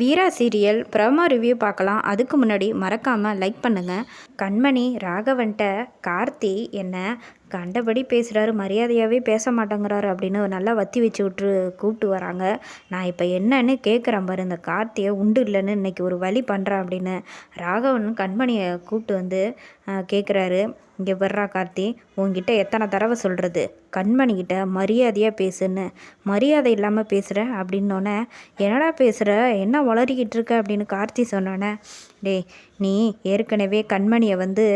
வீரா serial promo review பார்க்கலாம். அதுக்கு முன்னாடி மறக்காமல் லைக் பண்ணுங்கள் கண்மணி ராகவன்ட்ட கார்த்தி என்ன கண்டபடி பேசுகிறாரு மரியாதையாகவே பேச மாட்டேங்கிறாரு அப்படின்னு நல்லா வத்தி வச்சு விட்டு கூப்பிட்டு வராங்க. நான் இப்போ என்னன்னு கேட்குறேன் பாரு இந்த கார்த்தியை உண்டு இல்லைன்னு இன்னைக்கு ஒரு வழி பண்ணுறேன் அப்படின்னு ராகவன் கண்மணியை கூப்பிட்டு வந்து கேட்குறாரு இங்கே வர்றா கார்த்தி உங்ககிட்ட எத்தனை தடவை சொல்கிறது கண்மணிக்கிட்ட மரியாதையாக பேசுன்னு. மரியாதை இல்லாமல் பேசுகிற அப்படின்னோடனே என்னடா பேசுகிற என்ன வளரிக்கிட்டு இருக்க அப்படின்னு கார்த்தி சொன்னோன்னே டேய் நீ ஏற்கனவே கண்மணியை வந்து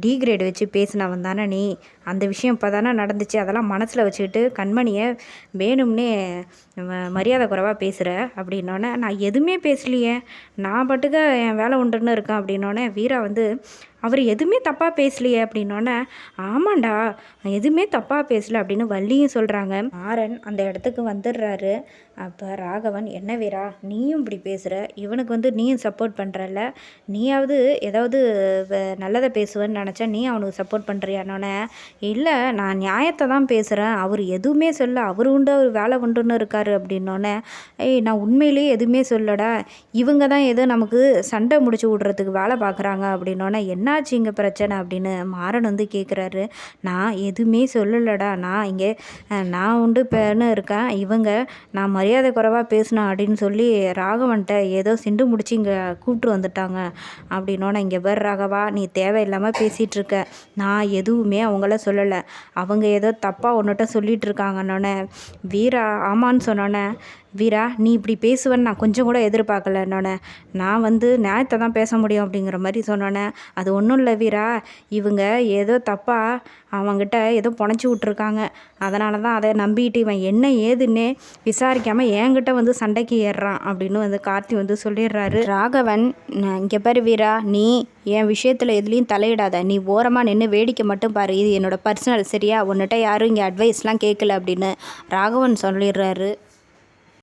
டி கிரேடு வச்சு பேசினவன் தானே நீ. அந்த விஷயம் இப்போ தானே நடந்துச்சு. அதெல்லாம் மனசில் வச்சுக்கிட்டு கண்மணியை வேணும்னே மரியாதை குறைவாக பேசுகிற அப்படின்னோடனே நான் எதுவுமே பேசலையே. நான் பாட்டுக்க என் வேலை உண்டுன்னு இருக்கேன். அப்படின்னோடனே வீரா வந்து அவர் எதுவுமே தப்பாக பேசலையே அப்படின்னோடனே ஆமாண்டா எதுவுமே தப்பாக பேசல அப்படின்னு வள்ளியும் சொல்கிறாங்க மாறன் அந்த இடத்துக்கு வந்துடுறாரு. அப்போ ராகவன் என்ன வீரா நீயும் இப்படி பேசுகிற இவனுக்கு வந்து நீயும் சப்போர்ட் பண்ணுறல்ல நீயாவது ஏதாவது வ- நல்லதை பேசுவேன்னு நினச்சா நீ அவனுக்கு சப்போர்ட் பண்ணுறியானோடனே இல்லை நான் நியாயத்தை தான் பேசுகிறேன் அவர் எதுவுமே சொல்ல அவர் உண்டு அவர் வேலை உண்டுன்னு இருக்காரு அப்படின்னோடனே ஏய் நான் உண்மையிலேயே எதுவுமே சொல்லடா இவங்க தான் ஏதோ நமக்கு சண்டை முடிச்சு விட்றதுக்கு வேலை பார்க்குறாங்க அப்படின்னோடனே என்ன இங்கே பிரச்சனை அப்படின்னு மாறன் வந்து கேட்குறாரு நான் எதுவுமே சொல்லலடா. நான் இங்கே நான் உண்டு பேன்னு இருக்கேன்? இவங்க நான் மரியாதை குறைவாக பேசினேன் அப்படின்னு சொல்லி ராகவன்ட்ட ஏதோ சிண்டு முடிச்சு இங்கே கூப்பிட்டு வந்துட்டாங்க. அப்படின்னோடனே இங்கே பேர் ராகவா நீ தேவையில்லாமல் பேசிகிட்டு இருக்க. நான் எதுவுமே அவங்கள சொல்லலை. அவங்க ஏதோ தப்பாக ஒன்றுட்ட சொல்லிகிட்டு இருக்காங்கன்னொன்னே வீரா ஆமான்னு சொன்னோன்னே வீரா நீ இப்படி பேசுவேன்னு நான் கொஞ்சம் கூட எதிர்பார்க்கல என்னோடனே நான் வந்து நியாயத்தை தான் பேச முடியும் அப்படிங்கிற மாதிரி சொன்னோன்னே அது ஒன்றும் இல்லை வீரா. இவங்க ஏதோ தப்பாக அவங்ககிட்ட ஏதோ புனைச்சி விட்ருக்காங்க அதனால தான் அதை நம்பிட்டு இவன் என்ன ஏதுன்னே விசாரிக்காமல் என்கிட்ட வந்து சண்டைக்கு ஏறுறான் அப்படின்னு வந்து கார்த்தி வந்து சொல்லிடுறாரு. ராகவன் இங்கே பாரு வீரா. நீ என் விஷயத்தில் எதுலேயும் தலையிடாத. நீ ஓரமாக நின்று வேடிக்கை மட்டும் பாரு. இது என்னோட பர்சனல் சரியா? உன்கிட்ட யாரும் இங்கே அட்வைஸ்லாம் கேட்கல அப்படின்னு ராகவன் சொல்லிடுறாரு.